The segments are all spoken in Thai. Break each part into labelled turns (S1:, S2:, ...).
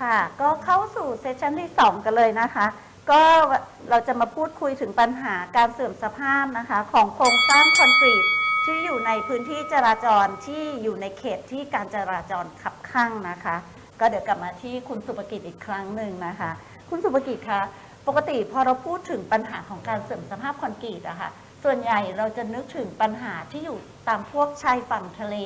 S1: ค่ะก็เข้าสู่เซสชันที่ 2 กันเลยนะคะ ก็เราจะมาพูดคุยถึงปัญหาการเสื่อมสภาพนะคะ ของโครงสร้างคอนกรีตที่อยู่ในพื้นที่จราจรที่อยู่ในเขตที่การจราจรขับข้างนะคะ ก็เดี๋ยวกลับมาที่คุณสุภกิจอีกครั้งหนึ่งนะคะ คุณสุภกิจคะปกติพอเราพูดถึงปัญหาของการเสื่อมสภาพคอนกรีตอะค่ะส่วนใหญ่เราจะนึกถึงปัญหาที่อยู่ตามพวกชายฝั่งทะเล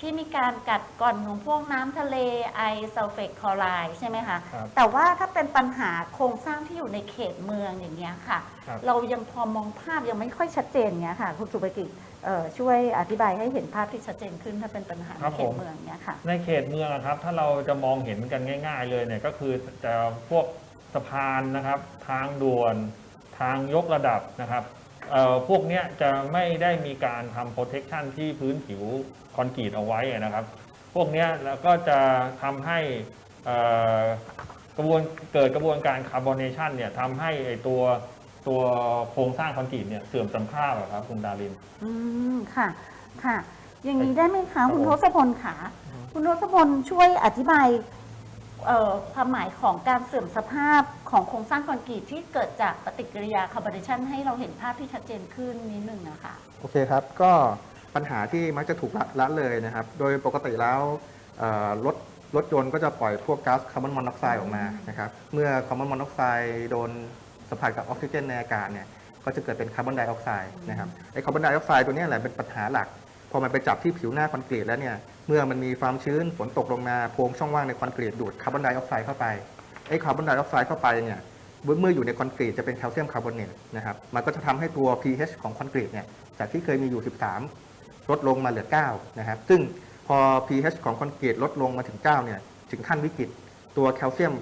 S1: ที่มีการกัดกร่อนของพวกน้ำทะเลไอซัลเฟตคลอไรด์ใช่ไหมคะ
S2: ครับ
S1: แต่ว่าถ้าเป็นปัญหาโครงสร้างที่อยู่ในเขตเมืองอย่างเงี้ยค่ะ
S2: ครับ
S1: เรายังพอมองภาพยังไม่ค่อยชัดเจนเงี้ยค่ะคุณสุภกิจเอ่อช่วยอธิบายให้เห็นภาพที่ชัดเจนขึ้นถ้าเป็นปัญหา
S2: ครั
S1: ใน
S2: บ
S1: เขต
S2: ผม
S1: เมืองเนี้ยค่ะ
S2: ในเขตเมืองอะครับ ถ้าเราจะมองเห็นกันง่าย ๆ เลยเนี่ยก็คือจะพวกสะพานนะครับ ทางด่วน ทางยกระดับนะครับเอ่อ พวกเนี้ยจะไม่ได้มีการทำ protection ที่พื้นผิวคอนกรีตเอาไว้นะครับ พวกเนี้ยแล้วก็จะทำให้เอ่อกระบวนเกิดกระบวนการคาร์บอเนชันเนี่ยทำให้ไอตัวตัวโครงสร้างคอนกรีตเนี่ยเสื่อมสภาพอะครับคุณดาริน
S1: อืมค่ะ ค่ะ อย่างนี้ได้ไหมคะ คุณ
S2: ค
S1: ท
S2: รับผม
S1: ศพลค่ะคุณทศพลช่วยอธิบาย เอ่อความหมายของการเสื่อมสภาพของโครงสร้างคอนกรีตที่เกิดจากปฏิกิริยาคาร์บอนเนชันให้เราเห็นภาพที่ชัดเจนขึ้นนิดนึงนะคะ
S3: โอเคครับ ก็ปัญหาที่มักจะถูกละละเลยนะครับ โดยปกติแล้วเอ่อรถรถยนต์ก็จะปล่อยพวกก๊าซคาร์บอนมอนอกไซด์ออกมานะครับ เมื่อคาร์บอนมอนอกไซด์โดนสัมผัสกับออกซิเจนในอากาศเนี่ย ก็จะเกิดเป็นคาร์บอนไดออกไซด์นะครับ ไอ้คาร์บอนไดออกไซด์ตัวเนี้แหละเป็นปัญหาหลัก พอมันไปจับที่ผิวหน้าคอนกรีตแล้วเนี่ย เมื่อมันมีความชื้นฝนตกลงมาโพรงช่องว่างในคอนกรีตดูดคาร์บอนไดออกไซด์เข้าไปไอ้คาร์บอนไดออกไซด์เข้าไปเนี่ยเมื่ออยู่ในคอนกรีตจะเป็นแคลเซียมคาร์บอเนตนะครับมันก็จะทำให้ตัว pH ของคอนกรีตเนี่ยจากที่เคยมีอยู่ 13 ลดลงมาเหลือ 9 นะครับ ซึ่งพอ pH ของคอนกรีตลดลงมาถึง 9 เนี่ยถึงขั้นวิกฤตตัวแคลเซียม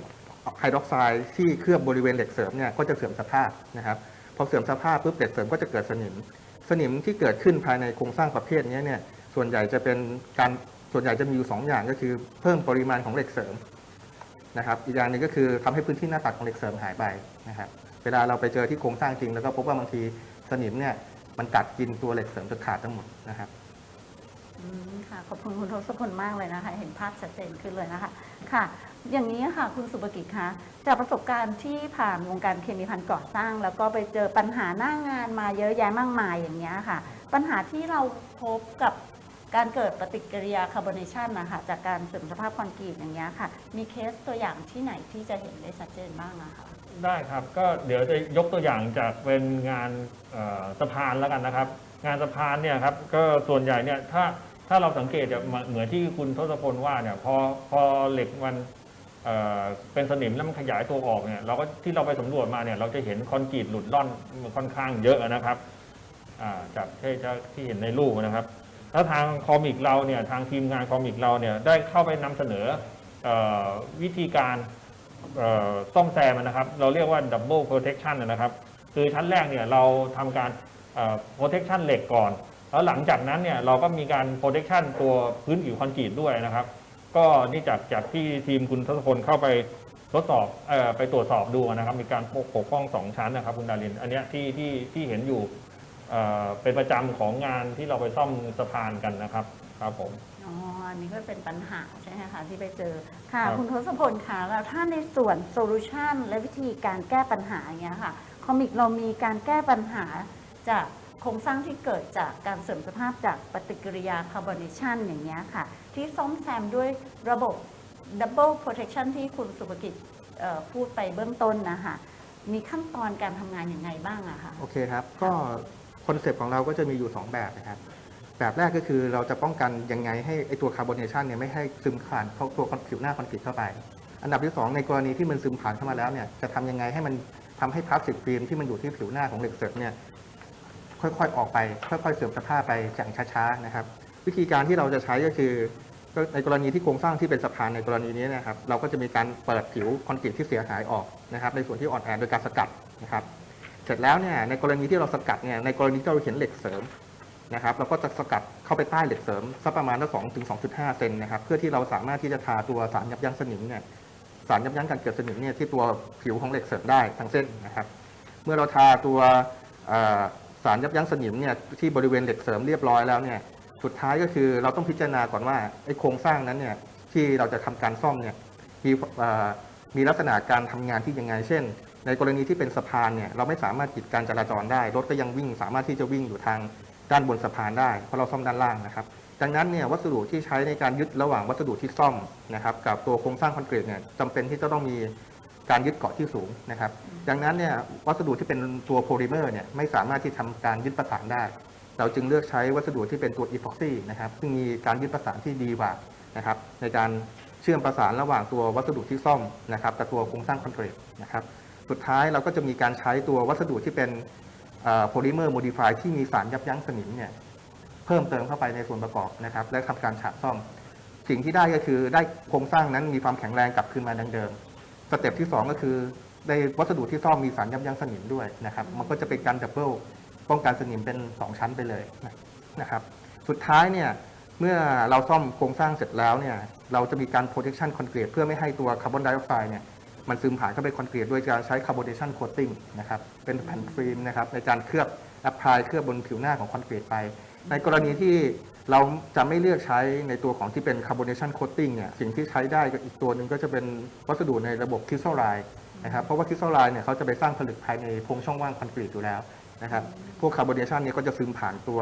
S3: ไฮดรอกไซด์ที่เคลือบบริเวณเหล็กเสริมเนี่ยก็จะเสื่อมสภาพนะครับพอเสื่อมสภาพปุ๊บเหล็กเสริมก็จะเกิดสนิม สนิมที่เกิดขึ้นภายในโครงสร้างประเภทนี้เนี่ยส่วนใหญ่จะเป็นการ ส่วนใหญ่จะมีอยู่ 2 อย่างก็คือเพิ่มปริมาณของเหล็กเสริมนะครับอีกอย่างหนึ่งก็คือทำให้พื้นที่หน้าตัดของเหล็กเสริมหายไปนะครับเวลาเราไปเจอที่โครงสร้างจริง แล้วก็พบว่าบางทีสนิมเนี่ยมันกัดกินตัวเหล็กเสริมจนขาดทั้งหมดนะครับ
S1: ค่ะขอบคุณคุณทศพลมากเลยนะคะ เห็นภาพชัดเจนขึ้นเลยนะคะค่ะ อย่างนี้ค่ะคุณสุภกิจคะจากประสบการณ์ที่ผ่านวงการเคมีพันก่อสร้าง แล้วก็ไปเจอปัญหาหน้างานมาเยอะแยะมากมายอย่างนี้ค่ะ ปัญหาที่เราพบกับ การเกิดปฏิกิริยาคาร์บอเนชันนะคะจากการเสื่อมสภาพคอนกรีตอย่างนี้ยค่ะ มีเคสตัวอย่างที่ไหนที่จะเห็นได้ชัดเจนบ้างนะคะ
S2: ได้ครับ ก็เดี๋ยวจะยกตัวอย่างจากเป็นงานเอ่อสะพานแล้วกันนะครับ งานสะพานเนี่ยครับก็ส่วนใหญ่เนี่ยถ้าถ้าเราสังเกตเนี่ยเหมือนที่คุณทศพลว่าเนี่ยพอพอเหล็กมันเอ่อเป็นสนิมแล้วมันขยายตัวออกเนี่ยเราก็ที่เราไปสำรวจมาเนี่ยเราจะเห็นคอนกรีตหลุดล่อนค่อนข้างเยอะนะครับอ่าจากที่ที่เห็นในรูปนะครับ แล้วทางคอมิกเราเนี่ยทางทีมงานคอมิกเราเนี่ยได้เข้าไปนำเสนอออวิธีการซ่อมแซมนะครับ เราเรียกว่า double protection นะครับ คือชั้นแรกเนี่ยเราทำการเอ่อ protection เหล็กก่อน แล้วหลังจากนั้นเนี่ยเราก็มีการ protection ตัวพื้นผิวคอนกรีตด้วยนะครับ ก็นี่จากจากที่ทีมคุณทศพลเข้าไปทดสอบอไปตรวจสอบดูนะครับ มีการปกปกป้องสองชั้นนะครับคุณดาริน อันเนี้ยที่ที่ที่เห็นอยู่ เอ่อเป็นประจำของงานที่เราไปซ่อมสะพานกันนะครับ ครับผม
S1: อ๋อ อันนี้ก็เป็นปัญหาใช่ไหมคะที่ไปเจอ ค่ะ
S2: ครับ
S1: คุณทศพลคะแล้วถ้าในส่วนโซลูชันและวิธีการแก้ปัญหาอย่างเงี้ยค่ะ คอมิกเรามีการแก้ปัญหาจากโครงสร้างที่เกิดจากการเสริมสภาพจากปฏิกิริยาคาร์บอเนชันอย่างเงี้ยค่ะ ที่ซ่อมแซมด้วยระบบ Double Protection ที่คุณสุภกิจเอ่อพูดไปเบื้องต้นนะคะ มีขั้นตอนการทำงานอย่างไงบ้างอะคะ
S3: โอเคครับ ก็ คอนเซปต์ของเราก็จะมีอยู่ 2 แบบนะครับ แบบแรกก็คือเราจะป้องกันยังไงให้ไอตัวคาร์บอนเนชันเนี่ยไม่ให้ซึมผ่านเข้าตัวผิวหน้าคอนกรีตเข้าไป อันดับที่ 2 ในกรณีที่มันซึมผ่านเข้ามาแล้วเนี่ยจะทำยังไงให้มันทำให้พลาสติกฟิล์มที่มันอยู่ที่ผิวหน้าของเหล็กเสริมเนี่ยค่อยๆออกไป ค่อยๆเสื่อมสภาพไปอย่างช้าๆนะครับ วิธีการที่เราจะใช้ก็คือในกรณีที่โครงสร้างที่เป็นสะพานในกรณีนี้นะครับเราก็จะมีการเปิดผิวคอนกรีตที่เสียหายออกนะครับในส่วนที่อ่อนแอโดยการสกัดนะครับ เสร็จแล้วเนี่ยในกรณีที่เราสกัดเนี่ยในกรณีที่เราเห็นเหล็กเสริมนะครับเราก็จะสกัดเข้าไปใต้เหล็กเสริมสักประมาณสองถึงสองจุดห้าเซนนะครับเพื่อที่เราสามารถที่จะทาตัวสารยับยั้งสนิมเนี่ยสารยับยั้งการเกิดสนิมเนี่ยที่ตัวผิวของเหล็กเสริมได้ทั้งเส้นนะครับ เมื่อเราทาตัวสารยับยั้งสนิมเนี่ยที่บริเวณเหล็กเสริมเรียบร้อยแล้วเนี่ยสุดท้ายก็คือเราต้องพิจารณาก่อนว่าไอ้โครงสร้างนั้นเนี่ยที่เราจะทำการซ่อมเนี่ยมีมีลักษณะการทำงานที่ยังไง เช่น ในกรณีที่เป็นสะพานเนี่ยเราไม่สามารถปิดการจราจรได้ รถก็ยังวิ่งสามารถที่จะวิ่งอยู่ทางด้านบนสะพานได้เพราะเราซ่อมด้านล่างนะครับ ดังนั้นเนี่ยวัสดุที่ใช้ในการยึดระหว่างวัสดุที่ซ่อมนะครับ กับตัวโครงสร้างคอนกรีตเนี่ยจำเป็นที่จะต้องมีการยึดเกาะที่สูงนะครับ ดังนั้นเนี่ยวัสดุที่เป็นตัวโพลิเมอร์เนี่ยไม่สามารถที่ทำการยึดประสานได้ เราจึงเลือกใช้วัสดุที่เป็นตัวอีพ็อกซี่นะครับซึ่งมีการยึดประสานที่ดีกว่านะครับในการเชื่อมประสานระหว่างตัววัสดุที่ซ่อมนะครับกับตัวโครงสร้างคอนกรีตนะครับ สุดท้ายเราก็จะมีการใช้ตัววัสดุที่เป็นโพลิเมอร์โมดิฟายที่มีสารยับยั้งสนิมเนี่ยเพิ่มเติมเข้าไปในส่วนประกอบนะครับ และทำการฉาบซ่อม สิ่งที่ได้ก็คือได้โครงสร้างนั้นมีความแข็งแรงกลับคืนมาดังเดิมสเต็ปที่ 2 ก็คือได้วัสดุที่ซ่อมมีสารยับยั้งสนิมด้วยนะครับ มันก็จะเป็นการดับเบิลป้องกันสนิมเป็น 2 ชั้นไปเลยนะครับ สุดท้ายเนี่ยเมื่อเราซ่อมโครงสร้างเสร็จแล้วเนี่ยเราจะมีการ protection concrete เพื่อไม่ให้ตัวคาร์บอนไดออกไซด์เนี่ย มันซึมผ่านเข้าไปคอนกรีตโดยการใช้ carbonation coating นะครับเป็นแผ่นฟิล์มนะครับในการเคลือบแอพพลายเคลือบบนผิวหน้าของคอนกรีตไป ในกรณีที่เราจะไม่เลือกใช้ในตัวของที่เป็น carbonation coating เนี่ยสิ่งที่ใช้ได้ก็อีกตัวหนึ่งก็จะเป็นวัสดุในระบบ crystal line นะครับเพราะว่า crystal line เนี่ยเขาจะไปสร้างผลึกภายในโพรงช่องว่างคอนกรีตอยู่แล้วนะครับพวก carbonation เนี่ยก็จะซึมผ่านตัว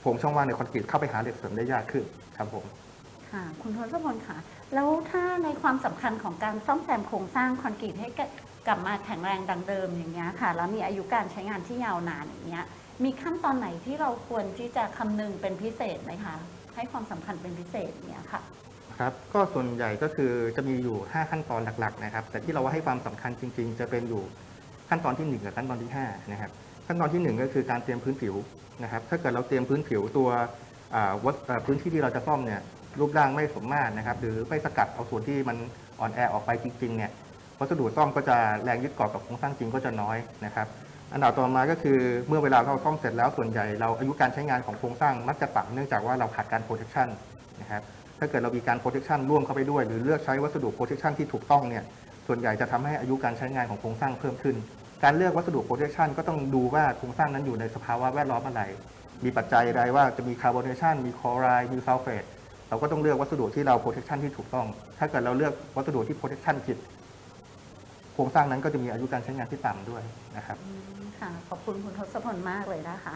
S3: โพรงช่องว่างในคอนกรีตเข้าไปหาเหล็กเสริมได้ยากขึ้นครับผม
S1: ค่ะ คุณทศพลค่ะ แล้วถ้าในความสำคัญของการซ่อมแซมโครงสร้างคอนกรีตให้กลับมาแข็งแรงดังเดิมอย่างเงี้ยค่ะ แล้วมีอายุการใช้งานที่ยาวนานอย่างเงี้ย มีขั้นตอนไหนที่เราควรที่จะคำนึงเป็นพิเศษไหมคะ ให้ความสำคัญเป็นพิเศษอย่างเงี้ยค่ะ
S3: ครับก็ส่วนใหญ่ก็คือจะมีอยู่ 5 ขั้นตอนหลักๆนะครับ แต่ที่เราว่าให้ความสำคัญจริง ๆ จะเป็นอยู่ขั้นตอนที่ 1 กับขั้นตอนที่5นะครับขั้นตอนที่ 1 ก็คือการเตรียมพื้นผิวนะครับ ถ้าเกิดเราเตรียมพื้นผิวตัววัดพื้นที่ที่เราจะซ่อมเนี่ย รูปร่างไม่สมมาตรนะครับ หรือไม่สกัดเอาส่วนที่มันอ่อนแอออกไปจริงๆเนี่ยวัสดุซ่อมก็จะแรงยึดเกาะกับโครงสร้างจริงก็จะน้อยนะครับอันดับต่อมาก็คือเมื่อเวลาเราซ่อมเสร็จแล้วส่วนใหญ่เราอายุการใช้งานของโครงสร้างมักจะต่ำเนื่องจากว่าเราขาดการ protection นะครับถ้าเกิดเรามีการ protection ร่วมเข้าไปด้วย หรือเลือกใช้วัสดุ protection ที่ถูกต้องเนี่ยส่วนใหญ่จะทำให้อายุการใช้งานของโครงสร้างเพิ่มขึ้น การเลือกวัสดุ protection ก็ต้องดูว่าโครงสร้างนั้นอยู่ในสภาวะแวดล้อมอะไร มีปัจจัยใดว่าจะมี carbonation มี chloride มี sulfate เเราก็ต้องเลือกวัสดุที่เรา protection ที่ถูกต้อง ถ้าเกิดเราเลือกวัสดุที่ protection ผิด โครงสร้างนั้นก็จะมีอายุการใช้งานที่ต่ำด้วยนะครับ
S1: ค่ะ ขอบคุณคุณทศพลมากเลยนะคะ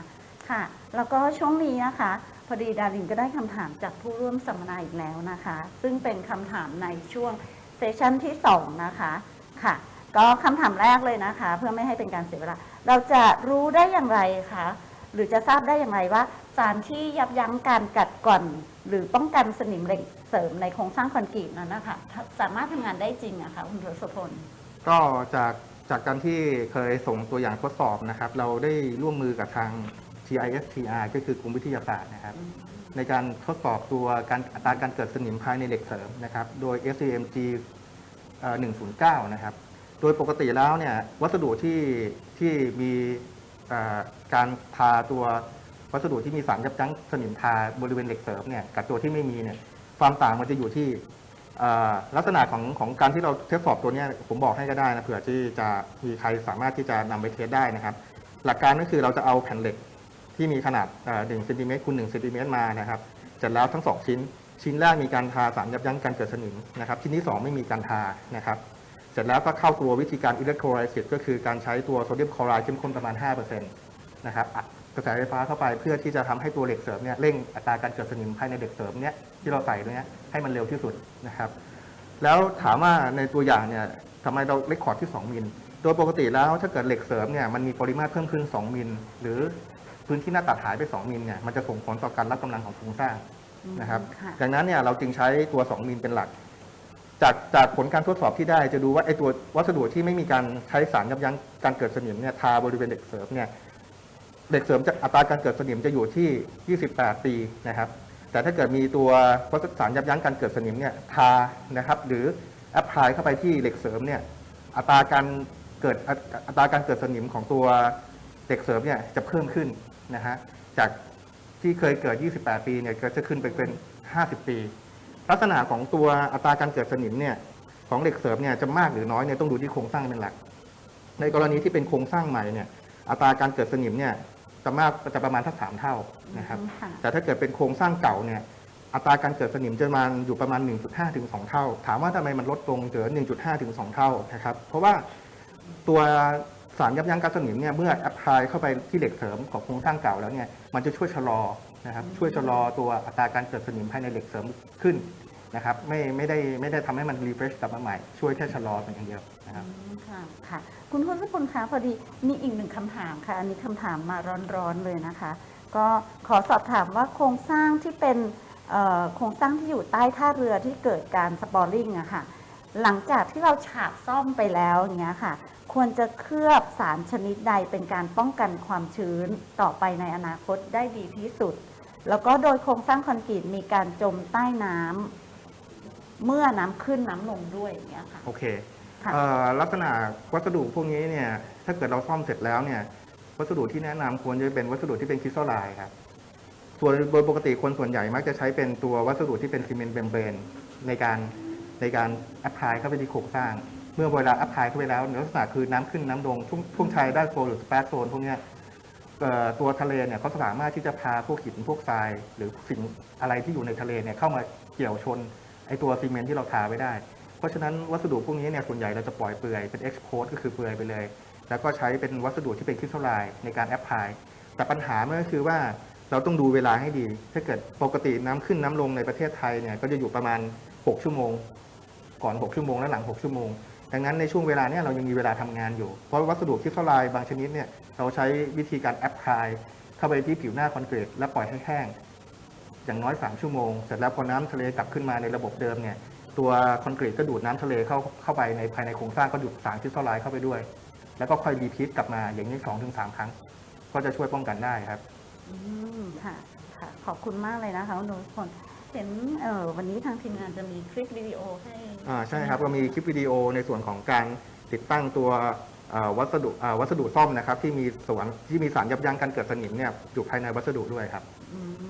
S1: ค่ะ แล้วก็ช่วงนี้นะคะ พอดีดารินก็ได้คำถามจากผู้ร่วมสัมมนาอีกแล้วนะคะ ซึ่งเป็นคำถามในช่วงเซสชันที่ 2 นะคะ ค่ะ ก็คำถามแรกเลยนะคะ เพื่อไม่ให้เป็นการเสียเวลา เราจะรู้ได้อย่างไรคะ หรือจะทราบได้อย่างไรว่าสารที่ยับยั้งการกัดกร่อน หรือป้องกันสนิมเหล็กเสริมในโครงสร้างคอนกรีตนั้นนะคะสามารถทำงานได้จริงอะคะคุณทศพล
S3: ก็จากจากการที่เคยส่งตัวอย่างทดสอบนะครับ เราได้ร่วมมือกับทาง GISTR ก็คือกรมวิทยาศาสตร์นะครับ ในการทดสอบตัวการอัตราการเกิดสนิมภายในเหล็กเสริมนะครับ โดย SCMG เอ่อ109 นะครับ โดยปกติแล้วเนี่ยวัสดุที่ที่มีเอ่อการทาตัว วัสดุที่มีสารยับยั้งสนิมทาบริเวณเหล็กเสริมเนี่ยกับตัวที่ไม่มีเนี่ยความต่างมันจะอยู่ที่ลักษณะของของการที่เราทดสอบตัวนี้ผมบอกให้ก็ได้นะเผื่อที่จะมีใครสามารถที่จะนำไปเทสได้นะครับ หลักการก็คือเราจะเอาแผ่นเหล็กที่มีขนาด1เซนติเมตรคูณ1เซนติเมตรมานะครับเสร็จแล้วทั้ง 2 ชิ้น ชิ้นแรกมีการทาสารยับยั้งการเกิดสนิมนะครับ ชิ้นที่ 2 ไม่มีการทานะครับ เสร็จแล้วก็เข้าตัววิธีการอิเล็กโทรไลซิสก็คือการใช้ตัวโซเดียมคลอไรด์เข้มข้นประมาณ5%นะครับอัด กระแสไฟฟ้าเข้าไปเพื่อที่จะทำให้ตัวเหล็กเสริมเนี่ยเร่งอัตราการเกิดสนิมภายในเหล็กเสริมเนี่ยที่เราใส่ตรงเนี้ยให้มันเร็วที่สุดนะครับ แล้วถามว่าในตัวอย่างเนี่ยทำไมเราเลคคอร์ดที่ 2 มิล โดยปกติแล้วถ้าเกิดเหล็กเสริมเนี่ยมันมีปริมาตรเพิ่มขึ้น 2 มิล หรือพื้นที่หน้าตัดหายไป 2 มิลเนี่ยมันจะส่งผลต่อการรับกำลังของโครงสร้างนะครับ
S1: ค่ะ
S3: ดังนั้นเนี่ยเราจึงใช้ตัว 2 มิลเป็นหลัก จากจากผลการทดสอบที่ได้จะดูว่าไอ้ตัววัสดุที่ไม่มีการใช้สารยับยั้งการเกิดสนิมเนี่ยทาบริเวณเหล็กเสริมเนี่ย เหล็กเสริมจะอัตราการเกิดสนิมจะอยู่ที่ 28 ปีนะครับ แต่ถ้าเกิดมีตัววัสดุสารยับยั้งการเกิดสนิมเนี่ยทานะครับ หรือแอพพลายเข้าไปที่เหล็กเสริมเนี่ยอัตราการเกิดอัตราการเกิดสนิมของตัวเหล็กเสริมเนี่ยจะเพิ่มขึ้นนะฮะจากที่เคยเกิด 28 ปีเนี่ยก็จะขึ้นไปเป็น 50 ปี ลักษณะของตัวอัตราการเกิดสนิมเนี่ยของเหล็กเสริมเนี่ยจะมากหรือน้อยเนี่ยต้องดูที่โครงสร้างเป็นหลัก ในกรณีที่เป็นโครงสร้างใหม่เนี่ยอัตราการเกิดสนิมเนี่ย จะมากจะประมาณทักสามเท่านะครับ
S1: ค่ะ
S3: แต่ถ้าเกิดเป็นโครงสร้างเก่าเนี่ยอัตราการเกิดสนิมจะประมาณอยู่ประมาณ 1.5 ถึง 2 เท่า ถามว่าทำไมมันลดลงเหลือ 1.5 ถึง 2 เท่านะครับ เพราะว่าตัวสารยับยั้งการสนิมเนี่ยเมื่อแอพพลายเข้าไปที่เหล็กเสริมของโครงสร้างเก่าแล้วเนี่ยมันจะช่วยชะลอนะครับช่วยชะลอตัวอัตราการเกิดสนิมภายในเหล็กเสริมขึ้น นะครับไม่ไม่ได้ไม่ได้ทำให้มันรีเฟรชกลับมาใหม่ ช่วยแค่ชะลอเป็นอย่างเดียวนะครับ
S1: ค่ะค่ะ คุณทศพลคะพอดีมีอีกหนึ่งคำถามค่ะ อันนี้คำถามมาร้อนๆเลยนะคะ ก็ขอสอบถามว่าโครงสร้างที่เป็นเอ่อโครงสร้างที่อยู่ใต้ท่าเรือที่เกิดการสปอร์ลิงอะค่ะ หลังจากที่เราฉาบซ่อมไปแล้วอย่างเงี้ยค่ะ ควรจะเคลือบสารชนิดใดเป็นการป้องกันความชื้นต่อไปในอนาคตได้ดีที่สุด แล้วก็โดยโครงสร้างคอนกรีตมีการจมใต้น้ำ เมื่อน้ำขึ้นน้ำลงด้วยอย่างเงี้ยค่ะ
S3: โอเค
S1: ค่ะ
S3: เอ่อลักษณะวัสดุพวกนี้เนี่ย ถ้าเกิดเราซ่อมเสร็จแล้วเนี่ย วัสดุที่แนะนำควรจะเป็นวัสดุที่เป็นคริสตัลไลน์ครับ ส่วนโดยปกติคนส่วนใหญ่มักจะใช้เป็นตัววัสดุที่เป็นซีเมนต์เบมเบรนในการในการแอพพลายเข้าไปที่โครงสร้าง เมื่อเวลาแอพพลายเข้าไปแล้วลักษณะคือน้ำขึ้นน้ำลงช่วงช่วงชายด้านโซนหรือสเปซโซนพวกเนี้ยเอ่อตัวทะเลเนี่ยเขาสามารถที่จะพาพวกหินพวกทราย หรือสิ่งอะไรที่อยู่ในทะเลเนี่ยเข้ามาเกี่ยวชน ไอตัวซีเมนต์ที่เราทาไว้ได้ เพราะฉะนั้นวัสดุพวกนี้เนี่ยส่วนใหญ่เราจะปล่อยเปลือยเป็น export ก็คือเปลือยไปเลย แล้วก็ใช้เป็นวัสดุที่เป็นคริสตัลไลน์ในการแอพพลายแต่ปัญหาเมันก็คือว่าเราต้องดูเวลาให้ดี ถ้าเกิดปกติน้ำขึ้นน้ำลงในประเทศไทยเนี่ยก็จะอยู่ประมาณ 6 ชั่วโมง ก่อน 6 ชั่วโมงและหลัง 6 ชั่วโมง ดังนั้นในช่วงเวลาเนี้เรายังมีเวลาทำงานอยู่ เพราะวัสดุคริสตัลไลน์บางชนิดเนี่ยเราใช้วิธีการแอพพลายเข้าไปที่ผิวหน้าคอนกรีตและปล่อยให้แห้ง อย่างน้อย 3 ชั่วโมง เสร็จแล้วพอน้ำทะเลกลับขึ้นมาในระบบเดิมเนี่ยตัวคอนกรีตก็ดูดน้ำทะเลเข้าเข้าไปในภายในโครงสร้างก็ดูดสารคริสตัลไลน์เข้าไปด้วย แล้วก็ค่อยรีพีทกลับมาอย่างนี้สองถึงสามครั้ง ก็จะช่วยป้องกันได้ครับ
S1: อืมค่ะค่ะ ขอบคุณมากเลยนะคะคุณนุพลเห็นเอ่อวันนี้ทางทีมงานจะมีคลิปวิดีโอให้
S3: อ่าใช่ครับเรามีคลิปวิดีโอในส่วนของการติดตั้งตัวเอ่อวัสดุอ่าวัสดุซ่อมนะครับ ที่มีส่วนที่มีสารยับยั้งการเกิดสนิมเนี่ยอยู่ภายในวัสดุด้วยครับ
S1: อืม